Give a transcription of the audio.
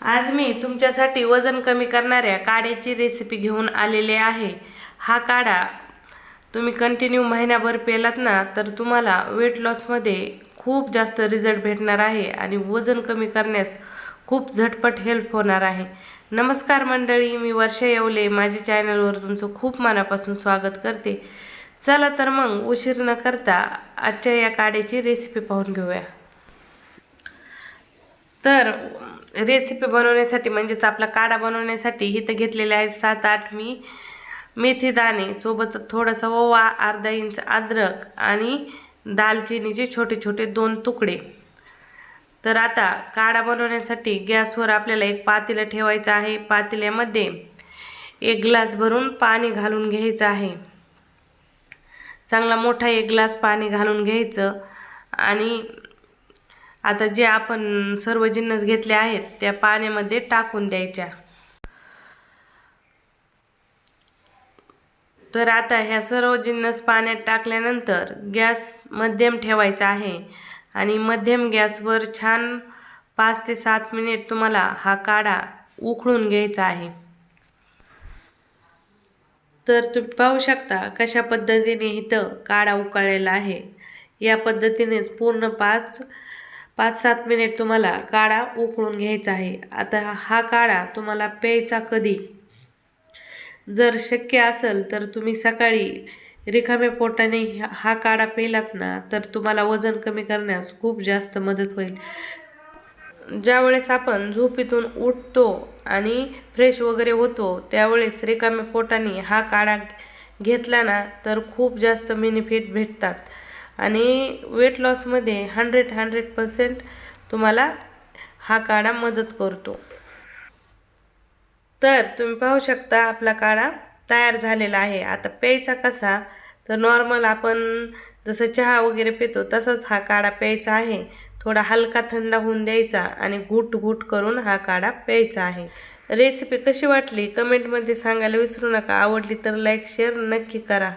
आज मी तुमच्यासाठी वजन कमी करणाऱ्या काड्याची रेसिपी घेऊन आलेले आहे. हा काढा तुम्ही कंटिन्यू महिनाभर पेलात ना तर तुम्हाला वेट लॉसमध्ये खूप जास्त रिझल्ट भेटणार आहे आणि वजन कमी करण्यास खूप झटपट हेल्प होणार आहे. नमस्कार मंडळी मी वर्षा येवले. माझ्या चॅनलवर तुमचं खूप मनापासून स्वागत करते. चला तर मग उशीर न करता आजच्या या काड्याची रेसिपी पाहून घेऊया. तर रेसिपी बनवण्यासाठी म्हणजेच आपला काढा बनवण्यासाठी इथं घेतलेले आहेत सात आठ मी. मेथी दाणे सोबत थोडंसं ओवा अर्धा इंच अद्रक आणि दालचिनीचे छोटे छोटे दोन तुकडे. तर आता काढा बनवण्यासाठी गॅसवर आपल्याला एक पातेलं ठेवायचं आहे. पातेल्यामध्ये एक ग्लास भरून पाणी घालून घ्यायचं आहे. चांगला मोठा एक ग्लास पाणी घालून घ्यायचं आणि आता जे आपण सर्व जिन्नस घेतले आहेत त्या पाण्यामध्ये टाकून द्यायच्या. तर आता ह्या सर्व जिन्नस पाण्यात टाकल्यानंतर गॅस मध्यम ठेवायचा आहे आणि मध्यम गॅसवर छान पाच ते सात मिनिट तुम्हाला हा काढा उकळून घ्यायचा आहे. तर तुम्ही पाहू शकता कशा पद्धतीने इथं काढा उकळलेला आहे. या पद्धतीनेच पूर्ण पाच पाच सात मिनिट तुम्हाला काढा उकळून घ्यायचा आहे. आता हा काढा तुम्हाला प्यायचा कधी? जर शक्य असेल तर तुम्ही सकाळी रिकाम्या पोटाने हा काढा पेलात ना तर तुम्हाला वजन कमी करण्यास खूप जास्त मदत होईल. ज्यावेळेस आपण झोपेतून उठतो आणि फ्रेश वगैरे होतो त्यावेळेस रिकाम्या पोटाने हा काढा घेतला ना तर खूप जास्त बेनिफिट भेटतात. आणि वेट लॉसमध्ये हंड्रेड हंड्रेड पर्सेंट तुम्हाला हा काढा मदत करतो. तर तुम्ही पाहू शकता आपला काढा तयार झालेला आहे. आता प्यायचा कसा? तर नॉर्मल आपण जसं चहा वगैरे पितो तसाच हा काढा प्यायचा आहे. थोडा हलका थंड होऊन द्यायचा आणि घुट घुट करून हा काढा प्यायचा आहे. रेसिपी कशी वाटली? कमेंटमध्ये सांगायला विसरू नका. आवडली तर लाईक शेअर नक्की करा.